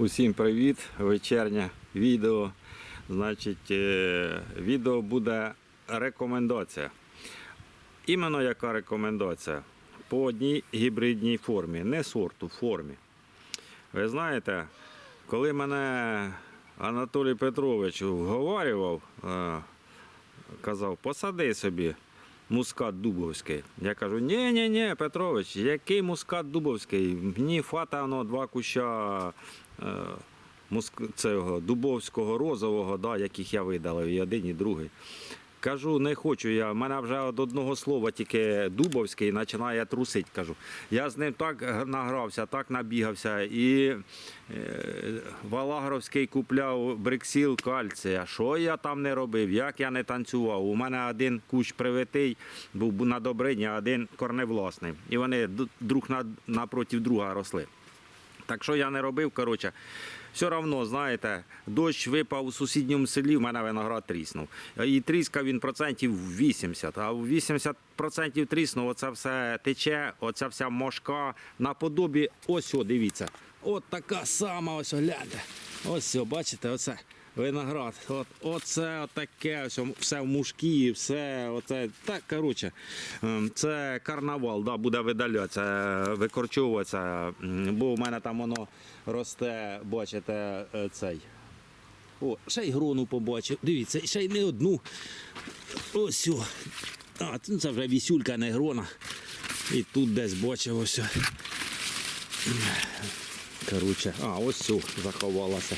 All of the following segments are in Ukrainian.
Усім привіт! Вечірнє відео. Значить, е, відео буде рекомендація. Іменно яка рекомендація? По одній гібридній формі, не сорту, формі. Ви знаєте, коли мене Анатолій Петрович вговарював, е, казав, посади собі мускат дубовський. Я кажу, ні, ні, ні, Петрович, який мускат дубовський? Мені фатано два куща е, муск... цього дубовського розового, да, яких я видалив, і один, і другий. Кажу, не хочу я. мене вже від одного слова тільки дубовський починає трусить. Кажу. Я з ним так награвся, так набігався. І е, Валагровський купляв бриксіл кальція. Що я там не робив, як я не танцював. У мене один кущ привитий, був на добрині, а один корневласний. І вони друг на, напроти друга росли. Так що я не робив, коротше, все одно, знаєте, дощ випав у сусідньому селі, в мене виноград тріснув. І тріскав він процентів 80, а 80 процентів тріснув, оце все тече, оця вся мошка наподобі, ось, о, дивіться. От така сама, ось, гляньте. Ось, бачите, оце. Виноград, от, оце таке, все в мушкі, все, оце, так, коротше, ем, це карнавал, да, буде видалятися, викорчовуватися, бо в мене там воно росте, бачите, е, цей. О, ще й грону побачив. Дивіться, ще й не одну. Ось. О. А, це це вже вісюлька, не грона. І тут десь бачив ось. Коротше, а, ось цю заховалася.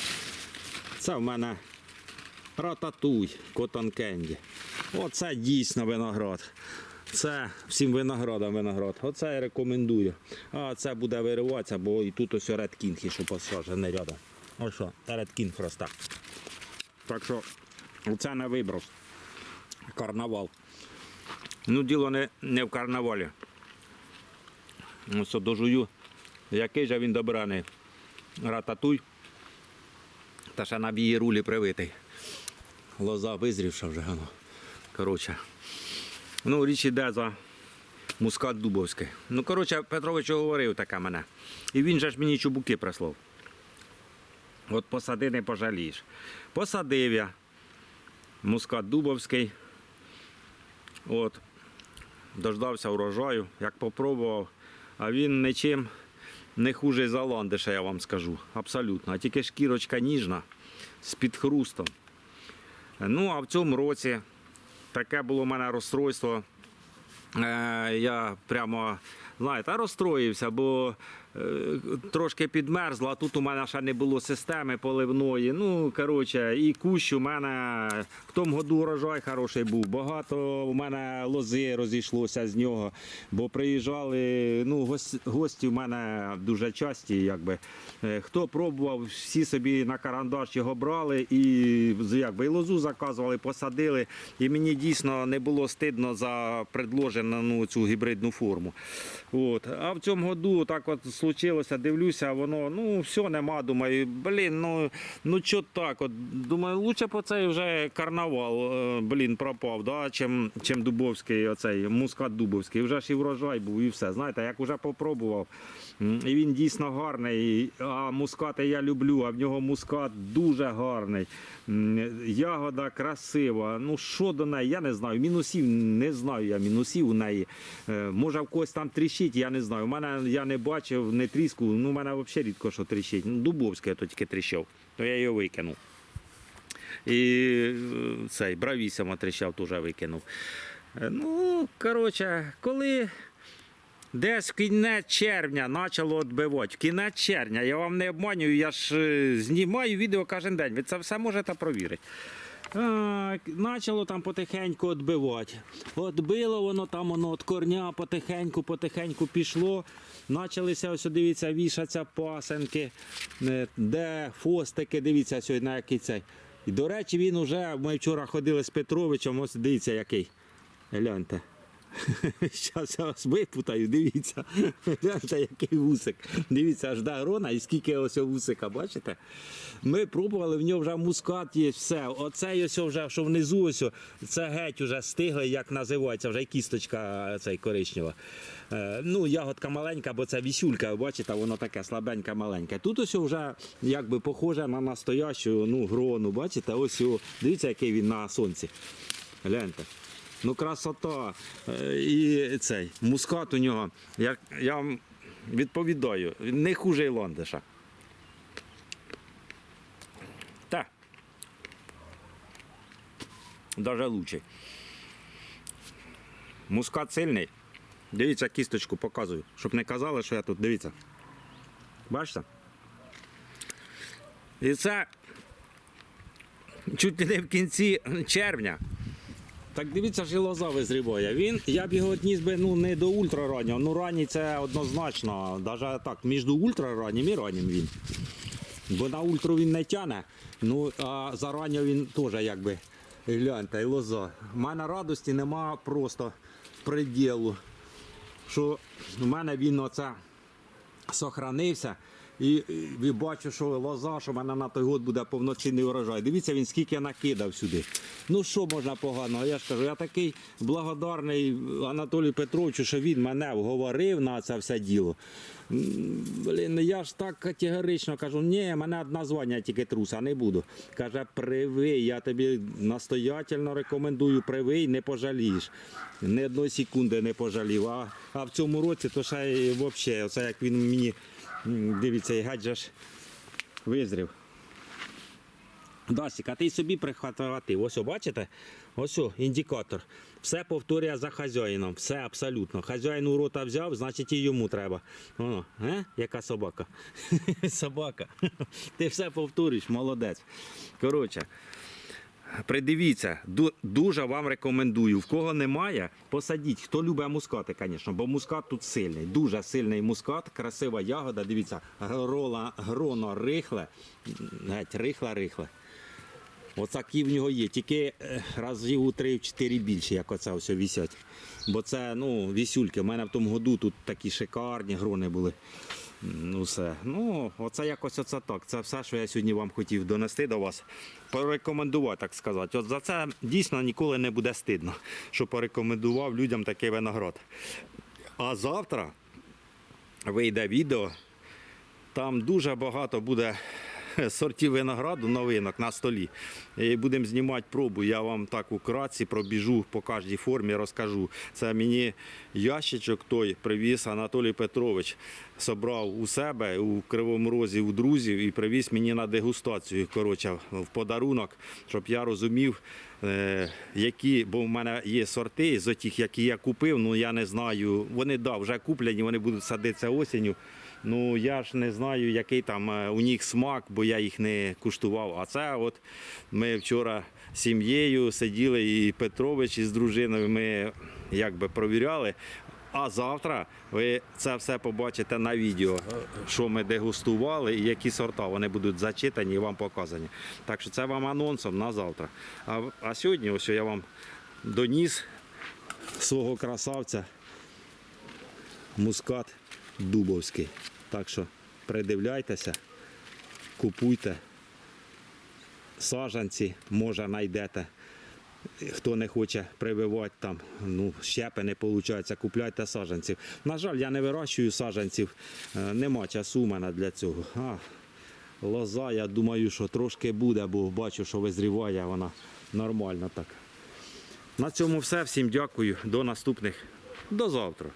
Це в мене рататуй Candy. Оце дійсно виноград. Це всім виноградам виноград. Оце я рекомендую. А це буде вириватися, бо і тут ось King, що посаджений рядом. Ось що, King росте. Так що це не виброс. Карнавал. Ну, діло не, не в карнавалі. Ось дожую. Який же він добраний. Рататуй. Та ще на бії рулі привитий. Лоза визрівша вже. Воно. Коротше. Ну, річ іде за мускат Дубовський. Ну, коротше, Петрович говорив таке мене. І він же ж мені чубуки прислав. От посади не пожалієш. Посадив я мускат Дубовський. От. Дождався урожаю, як попробував. А він нічим не хуже за ландиша, я вам скажу. Абсолютно. А тільки шкірочка ніжна з під хрустом. Ну, а в цьому році таке було в мене розстройство. Е, я прямо, знаєте, розстроївся, бо е, трошки підмерзло, а тут у мене ще не було системи поливної. Ну, коротше, і кущ у мене в тому году урожай хороший був. Багато у мене лози розійшлося з нього, бо приїжджали ну, гості, в мене дуже часті. Якби. Е, Хто пробував, всі собі на карандаш його брали і якби, лозу заказували, посадили. І мені дійсно не було стидно за предложену ну, цю гібридну форму. От. А в цьому году так от случилося, дивлюся, воно, ну, все нема, думаю, блін, ну, ну що так? От, думаю, лучше б оцей вже карнавал, е, блін, пропав, да, чим, чим Дубовський, оцей, мускат Дубовський. Вже ж і врожай був, і все. Знаєте, як вже попробував. І він дійсно гарний. А мускати я люблю, а в нього мускат дуже гарний. Ягода красива. Ну що до неї, я не знаю. Мінусів не знаю я мінусів у неї. Е, Може в когось там тріщить, я не знаю. У мене я не бачив, не тріску. Ну, у мене взагалі рідко що тріщить. Ну, Дубовський то тільки тріщав, то я його викинув. І е, цей бравісимо тріщав, теж викинув. Е, Ну, коротше, коли десь в кінець червня почало відбивати, в кінець червня, я вам не обманюю, я ж е, знімаю відео кожен день, ви це все можете провірити. Почало там потихеньку відбивати. Отбило воно там воно від корня потихеньку, потихеньку пішло. Почалися ось дивіться, вішаться пасенки, е, де фостики, дивіться сьогодні який цей. І до речі, він уже, ми вчора ходили з Петровичем, ось дивіться який. Гляньте. Зараз я вас випутаю, дивіться. Гляньте, який вусик. Дивіться, аж до грона і скільки ось вусика, бачите? Ми пробували, в нього вже мускат є, все. Оцей ось вже, що внизу, ось, це геть уже стиглий, як називається, вже кісточка цей коричнева. Е, Ну, ягодка маленька, бо це вісюлька, бачите, воно таке слабеньке, маленьке. Тут ось вже якби похоже на настоящу ну, грону, бачите, ось дивіться, який він на сонці. Гляньте. Ну, красота. Е, І цей мускат у нього, як я вам відповідаю, не хуже і ландиша. Так. Даже лучший. Мускат сильний. Дивіться, кісточку показую, щоб не казали, що я тут. Дивіться. Бачите? І це чуть не в кінці червня. Так дивіться, ж і лоза визріває. Він, я б його отніс би ну, не до ультрараннього. Ну ранній це однозначно. Навіть так, між ультрараннім і раннім він. Бо на ультру він не тяне, ну а заранньо він теж якби. Гляньте, і лоза. У мене радості нема просто приділу. Що в мене він оце сохранився. І, і бачу, що лоза, що в мене на той год буде повноцінний урожай. Дивіться, він скільки накидав сюди. Ну що можна поганого? Я ж кажу, я такий благодарний Анатолію Петровичу, що він мене вговорив на це все діло. Блін, я ж так категорично кажу, ні, мене одна звання тільки труса, не буду. Каже, привий, я тобі настоятельно рекомендую, привий, не пожалієш. Ні одної секунди не пожалів. А, а в цьому році то ще й взагалі, оце як він мені м, дивіться, і геть ж визрів. Дасік, а ти собі прихватив. Ось, бачите? Ось індикатор. Все повторює за хазяїном. Все абсолютно. Хазяїн у рота взяв, значить і йому треба. Воно, е? Яка собака? собака. Ти все повторюєш, молодець. Коротше. Придивіться, дуже вам рекомендую. В кого немає, посадіть. Хто любить мускати, звісно, бо мускат тут сильний. Дуже сильний мускат, красива ягода. Дивіться, грола, рихле, геть рихле-рихле. Оцакі в нього є, тільки е, разів у 3-4 більше, як оце ось вісять. Бо це ну, вісюльки. У мене в тому году тут такі шикарні грони були. Ну все. Ну, оце якось оце так. Це все, що я сьогодні вам хотів донести до вас. Порекомендувати, так сказати. От за це дійсно ніколи не буде стидно, що порекомендував людям такий виноград. А завтра вийде відео. Там дуже багато буде сортів винограду новинок на столі. Будемо знімати пробу. Я вам так украдці пробіжу по кожній формі, розкажу. Це мені ящичок той привіз Анатолій Петрович. Собрав у себе у Кривому Розі у друзів і привіз мені на дегустацію. Коротше, в подарунок, щоб я розумів, е, які, бо в мене є сорти з тих, які я купив, ну я не знаю. Вони да, вже куплені, вони будуть садитися осінню. Ну я ж не знаю, який там е, у них смак, бо я їх не куштував. А це от ми вчора з сім'єю сиділи, і Петрович із дружиною ми якби провіряли. А завтра ви це все побачите на відео, що ми дегустували і які сорта вони будуть зачитані і вам показані. Так що це вам анонсом на завтра. А, а сьогодні ось я вам доніс свого красавця мускат дубовський. Так що придивляйтеся, купуйте. Сажанці, може, знайдете. Хто не хоче прививати там, ну, щепи не виходить, купляйте сажанців. На жаль, я не вирощую сажанців, е, нема часу у мене для цього. А, лоза, я думаю, що трошки буде, бо бачу, що визріває вона нормально так. На цьому все. Всім дякую. До наступних. До завтра.